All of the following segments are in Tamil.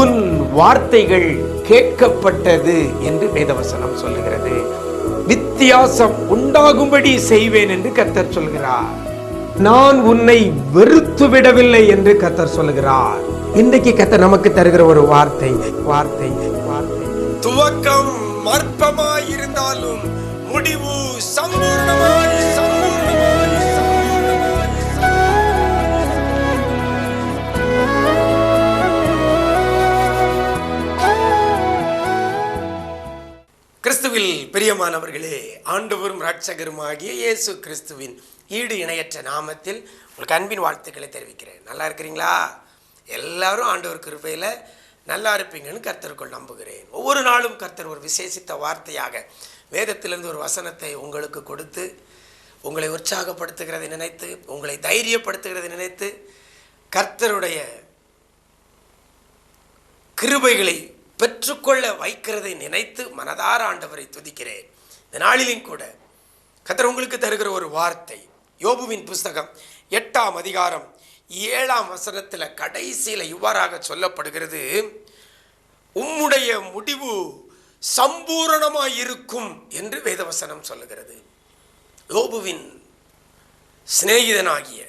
உன் வார்த்தைகள் கேட்கப்பட்டது என்று வேதவசனம் சொல்லுகிறது. வித்தியாசம் உண்டாகும்படி செய்வேன் என்று கத்தர் சொல்கிறார். நான் உன்னை வெறுத்து விடவில்லை என்று கத்தர் சொல்கிறார். இன்றைக்கு கத்தர் நமக்கு தருகிற ஒரு வார்த்தை வார்த்தை வார்த்தை. துவக்கம் மர்ப்பமாயிருந்தாலும் முடிவு சம்பூர்ணமாய் சம்பூர்ணமாய் கிறிஸ்துவில் பிரியமானவர்களே ஆண்டவரும் ஆகிய இயேசு கிறிஸ்துவின் ஈடு இணையற்ற நாமத்தில் உங்களுக்கு அன்பின் வாழ்த்துக்களை தெரிவிக்கிறேன். நல்லா இருக்கிறீங்களா? எல்லாரும் ஆண்டவர் கிருபையில் நல்லா இருப்பீங்கன்னு கர்த்தருக்குள் நம்புகிறேன். ஒவ்வொரு நாளும் கர்த்தர் ஒரு விசேஷித்த வார்த்தையாக வேதத்திலிருந்து ஒரு வசனத்தை உங்களுக்கு கொடுத்து உங்களை உற்சாகப்படுத்துகிறதை நினைத்து உங்களை தைரியப்படுத்துகிறதை நினைத்து கர்த்தருடைய கிருபைகளை பெற்றுக்கொள்ள வைக்கிறதை நினைத்து மனதார ஆண்டவரை துதிக்கிறேன். இந்த நாளிலும் கூட கத்தர் உங்களுக்கு தருகிற ஒரு வார்த்தை யோபுவின் புஸ்தகம் எட்டாம் அதிகாரம் ஏழாம் வசனத்தில் கடைசியில் இவ்வாறாக சொல்லப்படுகிறது உம்முடைய முடிவு சம்பூரணமாக இருக்கும் என்று வேதவசனம் சொல்லுகிறது. யோபுவின் சிநேகிதனாகிய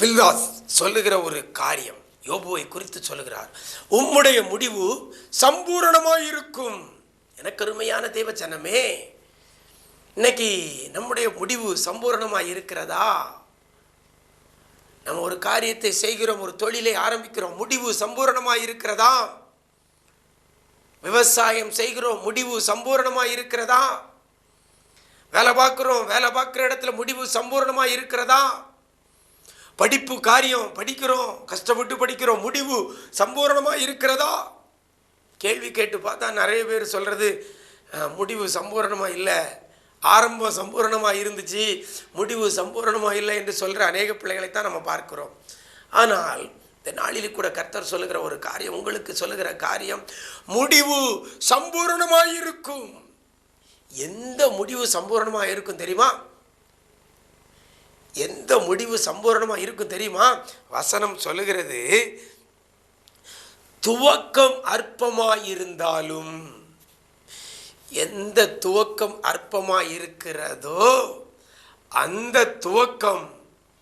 பில்தாஸ் சொல்லுகிற ஒரு காரியம் யோபுவை குறித்து சொல்கிறார் உம்முடைய முடிவு சம்பூரணமாக இருக்கும் எனக்கு அருமையான தேவ ஜனமே இன்னைக்கு நம்முடைய முடிவு சம்பூரணமாக இருக்கிறதா நம்ம ஒரு காரியத்தை செய்கிறோம் ஒரு தொழிலை ஆரம்பிக்கிறோம் முடிவு சம்பூரணமாக இருக்கிறதா விவசாயம் செய்கிறோம் முடிவு சம்பூரணமாக இருக்கிறதா வேலை பார்க்குறோம் வேலை பார்க்குற இடத்துல முடிவு சம்பூரணமாக இருக்கிறதா படிப்பு காரியம் படிக்கிறோம் கஷ்டப்பட்டு படிக்கிறோம் முடிவு சம்பூரணமாக இருக்கிறதா? கேள்வி கேட்டு பார்த்தா நிறைய பேர் சொல்கிறது முடிவு சம்பூரணமாக இல்லை. ஆரம்பம் சம்பூரணமாக இருந்துச்சு. முடிவு சம்பூரணமாக இல்லை என்று சொல்கிற அநேக பிள்ளைகளைத்தான் நம்ம பார்க்கிறோம். ஆனால் இந்த நாளில் கூட கர்த்தர் சொல்லுகிற ஒரு காரியம் உங்களுக்கு சொல்லுகிற காரியம் முடிவு சம்பூரணமாக இருக்கும் எந்த முடிவு சம்பூரணமாக இருக்கும் தெரியுமா? எந்த முடிவு சம்பூரணமாக இருக்கும் தெரியுமா? வசனம் சொல்லுகிறது துவக்கம் அற்பமாக இருந்தாலும் எந்த துவக்கம் அற்பமாக இருக்கிறதோ அந்த துவக்கம்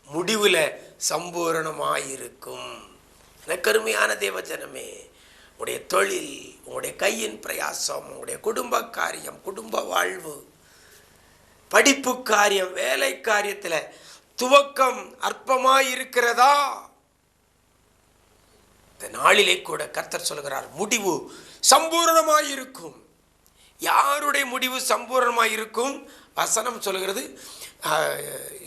முடிவில் சம்பூரணமாய் இருக்கும் எனக்கருமையான தேவஜனமே உடைய தொழில் உங்களுடைய கையின் பிரயாசம் உங்களுடைய குடும்ப காரியம் குடும்ப வாழ்வு படிப்பு காரியம் வேலை காரியத்தில் துவக்கம் அற்பமாயிருக்கிறதா? இந்த நாளிலே கூட கர்த்தர் சொல்கிறார் முடிவு சம்பூரணமாய் இருக்கும் யாருடைய முடிவு சம்பூர்ணமாயிருக்கும்? வசனம் சொல்கிறது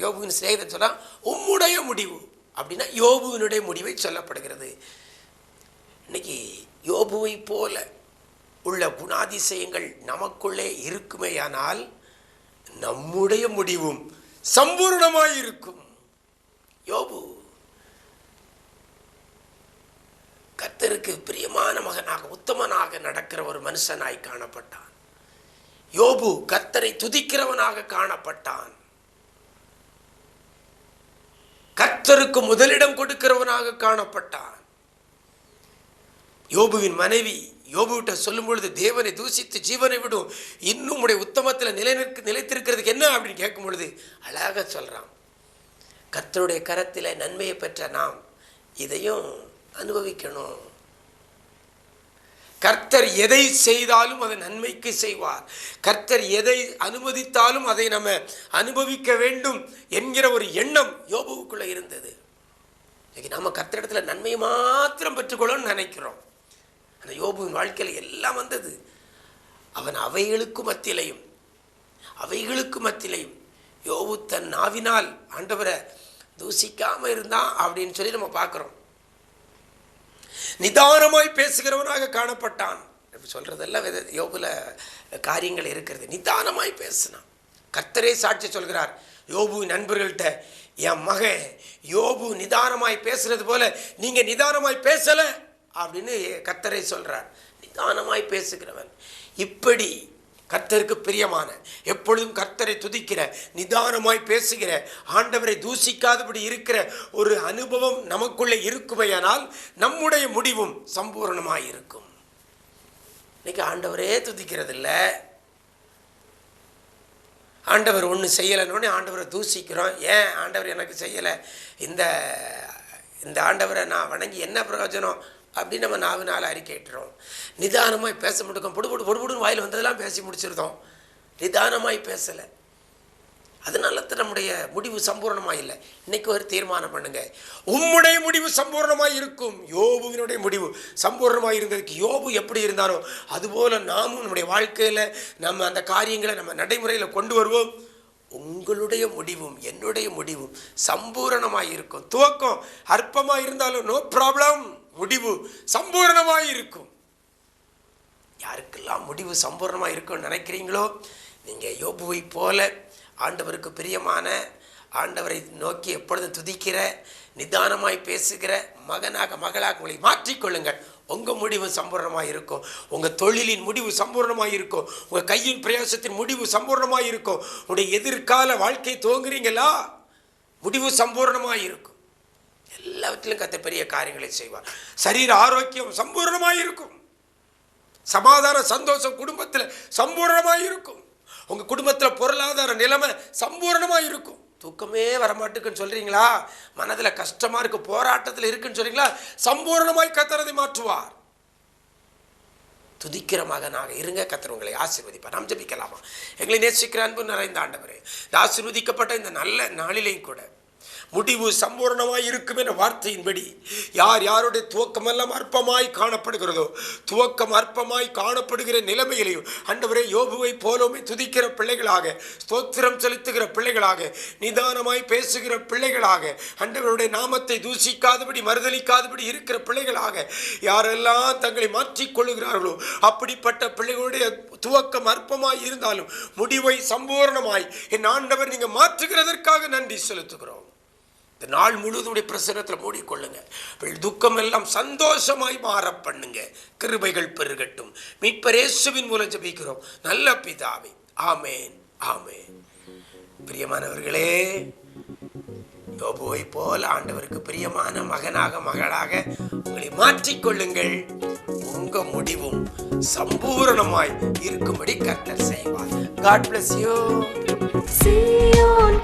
யோபுவின் சிநேகிதன் சொன்னால் உம்முடைய முடிவு. அப்படின்னா யோபுவினுடைய முடிவை சொல்லப்படுகிறது. இன்னைக்கு யோபுவை போல உள்ள குணாதிசயங்கள் நமக்குள்ளே இருக்குமேயானால் நம்முடைய முடிவும் சம்பூர்ணமாயிருக்கும். யோபு கர்த்தருக்கு பிரியமான மகனாக உத்தமனாக நடக்கிற ஒரு மனுஷனாய் காணப்பட்டான். யோபு கத்தரை துதிக்கிறவனாக காணப்பட்டான். கர்த்தருக்கு முதலிடம் கொடுக்கிறவனாக காணப்பட்டான். யோபுவின் மனைவி யோபுவிட்ட சொல்லும் பொழுது தேவனை தூசித்து ஜீவனை விடும் இன்னும் உடைய உத்தமத்தில் நிலை நிற்க நிலைத்திருக்கிறதுக்கு என்ன அப்படின்னு கேட்கும் பொழுது அழகாக சொல்கிறான் கர்த்தருடைய கரத்தில் நன்மையை பெற்ற நாம் இதையும் அனுபவிக்கணும். கர்த்தர் எதை செய்தாலும் அதை நன்மைக்கு செய்வார். கர்த்தர் எதை அனுமதித்தாலும் அதை நம்ம அனுபவிக்க வேண்டும் என்கிற ஒரு எண்ணம் யோபுவுக்குள்ளே இருந்தது. இன்னைக்கு நம்ம கர்த்தரிடத்தில் நன்மையை மாத்திரம் பெற்றுக்கொள்ளணும்னு நினைக்கிறோம். அந்த யோபுவின் வாழ்க்கையில் எல்லாம் வந்தது. அவன் அவைகளுக்கு மத்தியிலையும் அவைகளுக்கு மத்தியிலையும் யோபு தன் நாவினால் ஆண்டவரை தூசிக்காமல் இருந்தான் அப்படின்னு சொல்லி நம்ம பார்க்குறோம். நிதானமாய் பேசுகிறவனாக காணப்பட்டான். இப்ப சொல்கிறதெல்லாம் வித யோபுல காரியங்கள் இருக்கிறது. நிதானமாய் பேசினான். கர்த்தரே சாட்சி சொல்கிறார் யோபு நண்பர்கள்ட்ட என் மகன் யோபு நிதானமாய் பேசுறது போல நீங்கள் நிதானமாய் பேசலை? அப்படின்னு கத்தரை சொல்கிறார் நிதானமாய் பேசுகிறவன். இப்படி கர்த்தருக்கு பிரியமான எப்பொழுதும் கர்த்தரை துதிக்கிற நிதானமாய் பேசுகிற ஆண்டவரை தூசிக்காதபடி இருக்கிற ஒரு அனுபவம் நமக்குள்ளே இருக்குமையானால் நம்முடைய முடிவும் சம்பூர்ணமாக இருக்கும். இன்னைக்கு ஆண்டவரே துதிக்கிறதில்ல. ஆண்டவர் ஒன்று செய்யலைன்னு ஆண்டவரை தூசிக்கிறோம். ஏன் ஆண்டவர் எனக்கு செய்யலை? இந்த இந்த ஆண்டவரை நான் வணங்கி என்ன பிரயோஜனம்? அப்படின்னு நம்ம நாவினால் அறிக்கைட்டுறோம் நிதானமாக பேச முடியும் பொடு பொடு வாயில் வந்ததெல்லாம் பேசி முடிச்சிருந்தோம். நிதானமாய் பேசலை. அதனால தான் நம்முடைய முடிவு சம்பூர்ணமாக இல்லை. இன்னைக்கு ஒரு தீர்மானம் பண்ணுங்க. உம்முடைய முடிவு சம்பூர்ணமாக இருக்கும். யோபுவினுடைய முடிவு சம்பூர்ணமாக இருந்ததுக்கு யோபு எப்படி இருந்தாரோ அதுபோல் நாமும் நம்முடைய வாழ்க்கையில் நம்ம அந்த காரியங்களை நம்ம நடைமுறையில் கொண்டு வருவோம். உங்களுடைய முடிவும் என்னுடைய முடிவும் சம்பூரணமாக இருக்கும். துவக்கம் அற்பமாக இருந்தாலும் நோ ப்ராப்ளம் முடிவு சம்பூரணமாக இருக்கும் யாருக்கெல்லாம் முடிவு சம்பூர்ணமாக இருக்கும்னு நினைக்கிறீங்களோ நீங்கள் யோபுவை போல ஆண்டவருக்கு பிரியமான ஆண்டவரை நோக்கி எப்பொழுதும் துதிக்கிற நிதானமாய் பேசுகிற மகனாக மகளாக உங்களை மாற்றிக்கொள்ளுங்கள். உங்கள் முடிவு சம்பூர்ணமாக இருக்கும் உங்கள் தொழிலின் முடிவு சம்பூர்ணமாக இருக்கும் உங்கள் கையின் பிரயாசத்தின் முடிவு சம்பூர்ணமாக இருக்கும் உங்களுடைய எதிர்கால வாழ்க்கை துவங்குறீங்களா? முடிவு சம்பூர்ணமாக இருக்கும் எல்லாவற்றிலும் கத்த பெரிய காரியங்களை செய்வார். சரீர ஆரோக்கியம் சம்பூர்ணமாக இருக்கும். சமாதான சந்தோஷம் குடும்பத்தில் சம்பூர்ணமாக இருக்கும். உங்கள் குடும்பத்தில் பொருளாதார நிலைமை சம்பூர்ணமாக இருக்கும். தூக்கமே வரமாட்டுக்குன்னு சொல்கிறீங்களா மனதில் கஷ்டமாக இருக்குது போராட்டத்தில் இருக்குன்னு சொல்கிறீங்களா சம்பூர்ணமாய் கத்தரதை மாற்றுவார். துதிக்கிற மகனாக இருங்க கத்திரவங்களை உங்களை ஆசீர்வதிப்பார். நாம் ஜபிக்கலாமா? எங்களை நேசிக்கிற அன்பு நிறைந்த ஆண்டவரே இந்த ஆசீர்வதிக்கப்பட்ட இந்த நல்ல நாளிலையும் கூட முடிவு சம்பூர்ணமாய் இருக்கும் என்ற வார்த்தையின்படி யார் யாருடைய துவக்கமெல்லாம் அற்பமாய் காணப்படுகிறதோ துவக்கம் அற்பமாய் காணப்படுகிற நிலைமையிலையும் அண்டவரே யோபுவை போலோமே துதிக்கிற பிள்ளைகளாக ஸ்தோத்திரம் செலுத்துகிற பிள்ளைகளாக நிதானமாய் பேசுகிற பிள்ளைகளாக அண்டவருடைய நாமத்தை தூசிக்காதபடி மறுதலிக்காதபடி இருக்கிற பிள்ளைகளாக யாரெல்லாம் தங்களை மாற்றிக்கொள்ளுகிறார்களோ அப்படிப்பட்ட பிள்ளைகளுடைய துவக்கம் அற்பமாய் இருந்தாலும் முடிவை சம்பூர்ணமாய் என் ஆண்டவர் நீங்கள் மாற்றுகிறதற்காக நன்றி செலுத்துகிறோம். இந்த நாள் முழுவதுடைய பிரசனத்தில் மூடிக்கொள்ளுங்க. உங்கள் துக்கம் எல்லாம் சந்தோஷமாய் மாற பண்ணுங்க. கிருபைகள் பெருகட்டும். மீட்பரேசுவின் மூலம் ஜபிக்கிறோம். நல்ல பிதாவே. ஆமேன். ஆமேன். பிரியமானவர்களே யோபுவை போல் ஆண்டவருக்கு பிரியமான மகனாக மகளாக உங்களை மாற்றிக்கொள்ளுங்கள். உங்க முடிவும் சம்பூரணமாய் இருக்கும்படி கர்த்தர் செய்வார். God bless you Zion